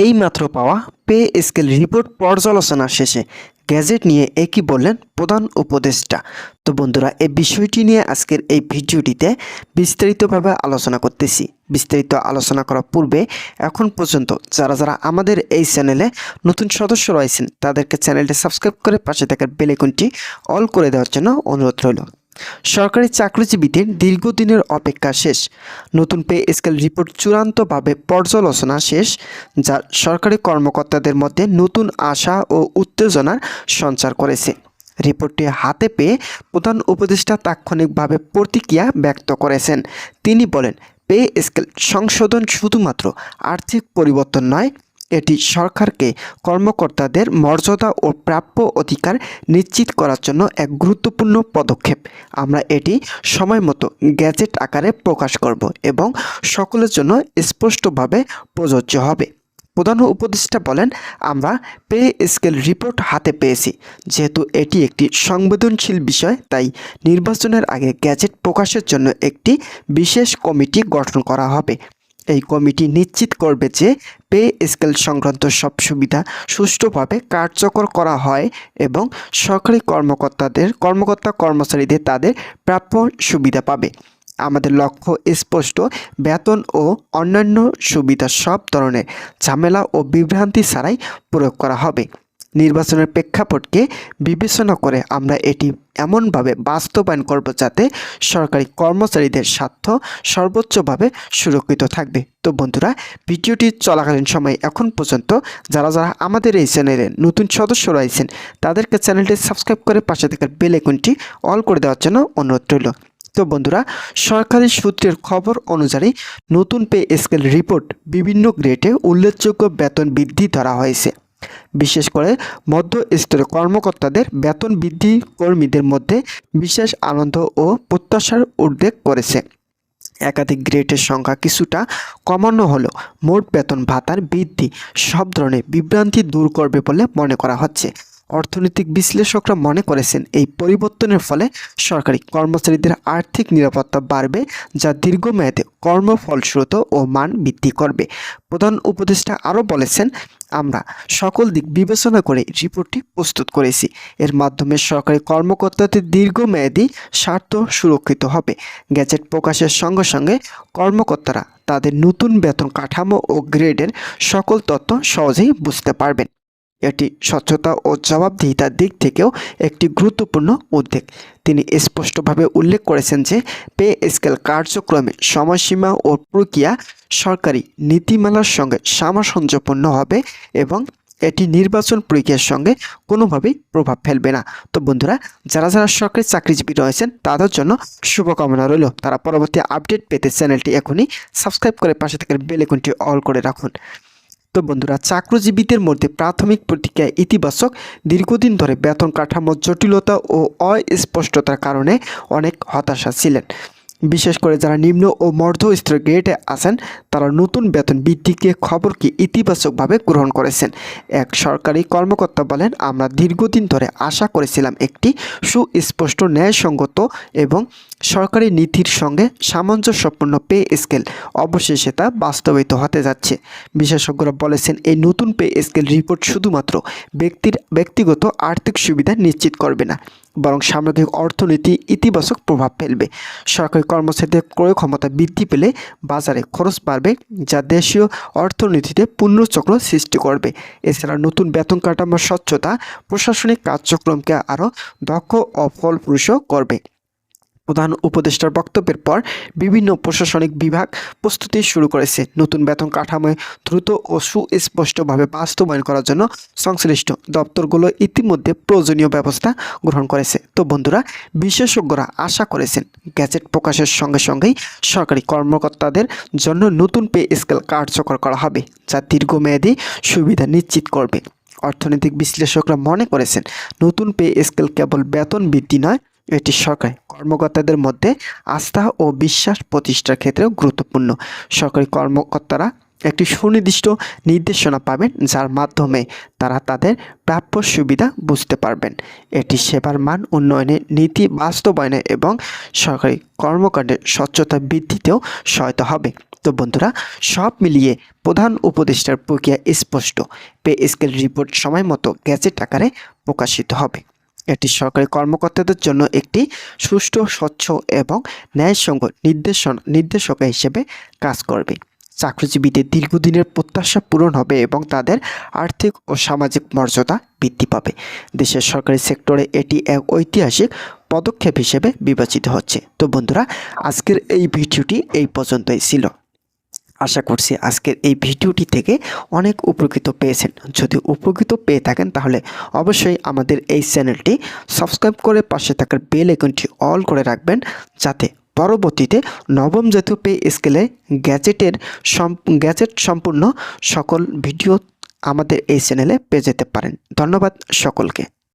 এই মাত্র পাওয়া পে স্কেল রিপোর্ট পর্যালোচনা শেষে গ্যাজেট নিয়ে একই বললেন প্রধান উপদেষ্টা। তো বন্ধুরা এই বিষয়টি নিয়ে আজকের এই ভিডিওটিতে বিস্তারিতভাবে আলোচনা করতেছি। বিস্তারিত আলোচনা করার পূর্বে এখন পর্যন্ত যারা যারা আমাদের এই চ্যানেলে নতুন সদস্য রয়েছেন, তাদেরকে চ্যানেলটি সাবস্ক্রাইব করে পাশে থাকার বেলেকনটি অল করে দেওয়ার জন্য অনুরোধ রইল। সরকারি চাকরিজীবীদের দীর্ঘদিনের অপেক্ষা শেষ। নতুন পে স্কেল রিপোর্ট চূড়ান্তভাবে পর্যালোচনা শেষ, যা সরকারি কর্মকর্তাদের মধ্যে নতুন আশা ও উত্তেজনার সঞ্চার করেছে। রিপোর্টটি হাতে পেয়ে প্রধান উপদেষ্টা তাৎক্ষণিকভাবে প্রতিক্রিয়া ব্যক্ত করেছেন। তিনি বলেন, পে স্কেল সংশোধন শুধুমাত্র আর্থিক পরিবর্তন নয় এটি সরকারকে কর্মকর্তাদের মর্যাদা ও প্রাপ্য অধিকার নিশ্চিত করার জন্য এক গুরুত্বপূর্ণ পদক্ষেপ। আমরা এটি সময় মতো গ্যাজেট আকারে প্রকাশ করব এবং সকলের জন্য স্পষ্টভাবে প্রযোজ্য হবে। প্রধান উপদেষ্টা বলেন, আমরা পে স্কেল রিপোর্ট হাতে পেয়েছি। যেহেতু এটি একটি সংবেদনশীল বিষয়, তাই নির্বাচনের আগে গ্যাজেট প্রকাশের জন্য একটি বিশেষ কমিটি গঠন করা হবে। এই কমিটি নিশ্চিত করবে যে পে স্কেল সংক্রান্ত সব সুবিধা সুষ্ঠুভাবে কার্যকর করা হয় এবং সরকারি কর্মকর্তাদের, কর্মকর্তা কর্মচারীদের তাদের প্রাপ্য সুবিধা পাবে। আমাদের লক্ষ্য স্পষ্ট, বেতন ও অন্যান্য সুবিধা সব ধরনের ঝামেলা ও বিভ্রান্তি ছাড়াই প্রয়োগ করা হবে। নির্বাচনের প্রেক্ষাপটকে বিবেচনা করে আমরা এটি এমনভাবে বাস্তবায়ন করব যাতে সরকারি কর্মচারীদের স্বার্থ সর্বোচ্চভাবে সুরক্ষিত থাকবে। তো বন্ধুরা, ভিডিওটি চলাকালীন সময় এখন পর্যন্ত যারা যারা আমাদের এই চ্যানেলে নতুন সদস্য রয়েছেন, তাদেরকে চ্যানেলটি সাবস্ক্রাইব করে পাশে থাকার বেল আইকনটি অল করে দেওয়ার জন্য অনুরোধ রইল। তো বন্ধুরা, সরকারি সূত্রের খবর অনুযায়ী নতুন পে স্কেল রিপোর্ট বিভিন্ন গ্রেডে উল্লেখযোগ্য বেতন বৃদ্ধি ধরা হয়েছে। বিশেষ করে মধ্য স্তরের কর্মকর্তাদের বেতন বৃদ্ধি কর্মীদের মধ্যে বিশেষ আনন্দ ও প্রত্যাশার উদ্বেগ করেছে। একাধিক গ্রেডের সংখ্যা কিছুটা কমানো হলো মোট বেতন ভাতার বৃদ্ধি সব ধরনের বিভ্রান্তি দূর করবে বলে মনে করা হচ্ছে। অর্থনৈতিক বিশ্লেষকরা মনে করেছেন এই পরিবর্তনের ফলে সরকারি কর্মচারীদের আর্থিক নিরাপত্তা বাড়বে, যা দীর্ঘমেয়াদে কর্মফলশ্রুত ও মান বৃদ্ধি করবে। প্রধান উপদেষ্টা আরও বলেছেন, আমরা সকল দিক বিবেচনা করে রিপোর্টটি প্রস্তুত করেছি। এর মাধ্যমে সরকারি কর্মকর্তাদের দীর্ঘমেয়াদী স্বার্থ সুরক্ষিত হবে। গ্যাজেট প্রকাশের সঙ্গে সঙ্গে কর্মকর্তারা তাদের নতুন বেতন কাঠামো ও গ্রেডের সকল তথ্য সহজেই বুঝতে পারবেন। এটি স্বচ্ছতা ও জবাবদিহিতার দিক থেকেও একটি গুরুত্বপূর্ণ উদ্যোগ তিনি স্পষ্টভাবে উল্লেখ করেছেন যে, পে স্কেল কার্যক্রমে সময়সীমা ও প্রক্রিয়া সরকারি নীতিমালার সঙ্গে সামঞ্জস্যপূর্ণ হবে এবং এটি নির্বাচন প্রক্রিয়ার সঙ্গে কোনোভাবেই প্রভাব ফেলবে না। তো বন্ধুরা, যারা যারা সরকারি চাকরিজীবী রয়েছেন, তাদের জন্য শুভকামনা রইল। তারা পরবর্তী আপডেট পেতে চ্যানেলটি এখনই সাবস্ক্রাইব করে পাশে থাকার বেলেকনটি অল করে রাখুন। তো বন্ধুরা, চাকরিজীবীদের মধ্যে প্রাথমিক প্রতিক্রিয়া ইতিবাচক। দীর্ঘদিন ধরে বেতন কাঠামোর জটিলতা ও অস্পষ্টতার কারণে অনেক হতাশা ছিলেন। বিশেষ করে যারা নিম্ন ও মধ্য স্তরের গ্রেডে আছেন, তারা নতুন বেতন বৃদ্ধিকে খবরকে ইতিবাচকভাবে গ্রহণ করেছেন। এক সরকারি কর্মকর্তা বলেন, আমরা দীর্ঘদিন ধরে আশা করেছিলাম একটি সুস্পষ্ট ন্যায়সঙ্গত এবং সরকারি নীতির সঙ্গে সামঞ্জস্যপূর্ণ পে স্কেল। অবশেষে তা বাস্তবায়িত হতে যাচ্ছে। বিশেষজ্ঞরা বলেছেন, এই নতুন পে স্কেল রিপোর্ট শুধুমাত্র ব্যক্তির ব্যক্তিগত আর্থিক সুবিধা নিশ্চিত করবে না। বরং সামগ্রিক অর্থনীতি ইতিবাচক প্রভাব ফেলবে। সরকারি কর্মচারীদের ক্রয় ক্ষমতা বৃদ্ধি পেলে বাজারে খরচ বাড়বে, যা দেশীয় অর্থনীতিতে পুনর্চক্র সৃষ্টি করবে। এছাড়া নতুন বেতন কাঠামোর স্বচ্ছতা, প্রশাসনিক কার্যক্রমকে আরও দক্ষ ও ফলপ্রসূ করবে। প্রধান উপদেষ্টার বক্তব্যের পর বিভিন্ন প্রশাসনিক বিভাগ প্রস্তুতি শুরু করেছে। নতুন বেতন কাঠামোয় দ্রুত ও সুস্পষ্টভাবে বাস্তবায়ন করার জন্য সংশ্লিষ্ট দপ্তরগুলো ইতিমধ্যে প্রয়োজনীয় ব্যবস্থা গ্রহণ করেছে। তো বন্ধুরা, বিশেষজ্ঞরা আশা করেছেন গ্যাজেট প্রকাশের সঙ্গে সঙ্গেই সরকারি কর্মকর্তাদের জন্য নতুন পে স্কেল কার্যকর করা হবে, যা দীর্ঘমেয়াদী সুবিধা নিশ্চিত করবে। অর্থনৈতিক বিশ্লেষকরা মনে করেছেন, নতুন পে স্কেল কেবল বেতন বৃদ্ধি নয় এটি সরকারি কর্মকর্তাদের মধ্যে আস্থা ও বিশ্বাস প্রতিষ্ঠার ক্ষেত্রেও গুরুত্বপূর্ণ। সরকারি কর্মকর্তারা একটি সুনির্দিষ্ট নির্দেশনা পাবেন, যার মাধ্যমে তারা তাদের প্রাপ্য সুবিধা বুঝতে পারবেন। এটি সেবার মান উন্নয়নে, নীতি বাস্তবায়নে এবং সরকারি কর্মকাণ্ডের স্বচ্ছতা বৃদ্ধিতেও সহায়তা হবে। তো বন্ধুরা, সব মিলিয়ে প্রধান উপদেষ্টার প্রক্রিয়া স্পষ্ট। পে স্কেল রিপোর্ট সময় মতো গ্যাজেট আকারে প্রকাশিত হবে। এটি সরকারি কর্মকর্তাদের জন্য একটি সুষ্ঠু, স্বচ্ছ এবং ন্যায়সঙ্গ নির্দেশন, নির্দেশকা হিসেবে কাজ করবে। চাকরিজীবীদের দীর্ঘদিনের প্রত্যাশা পূরণ হবে এবং তাদের আর্থিক ও সামাজিক মর্যাদা বৃদ্ধি পাবে। দেশের সরকারি সেক্টরে এটি এক ঐতিহাসিক পদক্ষেপ হিসেবে বিবেচিত হচ্ছে। তো বন্ধুরা, আজকের এই ভিডিওটি এই পর্যন্তই ছিল। আশা করছি আজকের এই ভিডিওটি থেকে অনেক উপকৃত পেয়েছেন। যদি উপকৃত পেয়ে থাকেন তাহলে অবশ্যই আমাদের এই চ্যানেলটি সাবস্ক্রাইব করে পাশে থাকার বেল আইকনটি অল করে রাখবেন যাতে পরবর্তীতে নবম জাতীয় পে স্কেলে গ্যাজেটের গ্যাজেট সম্পূর্ণ সকল ভিডিও আমাদের এই চ্যানেলে পেয়ে যেতে পারেন। ধন্যবাদ সকলকে।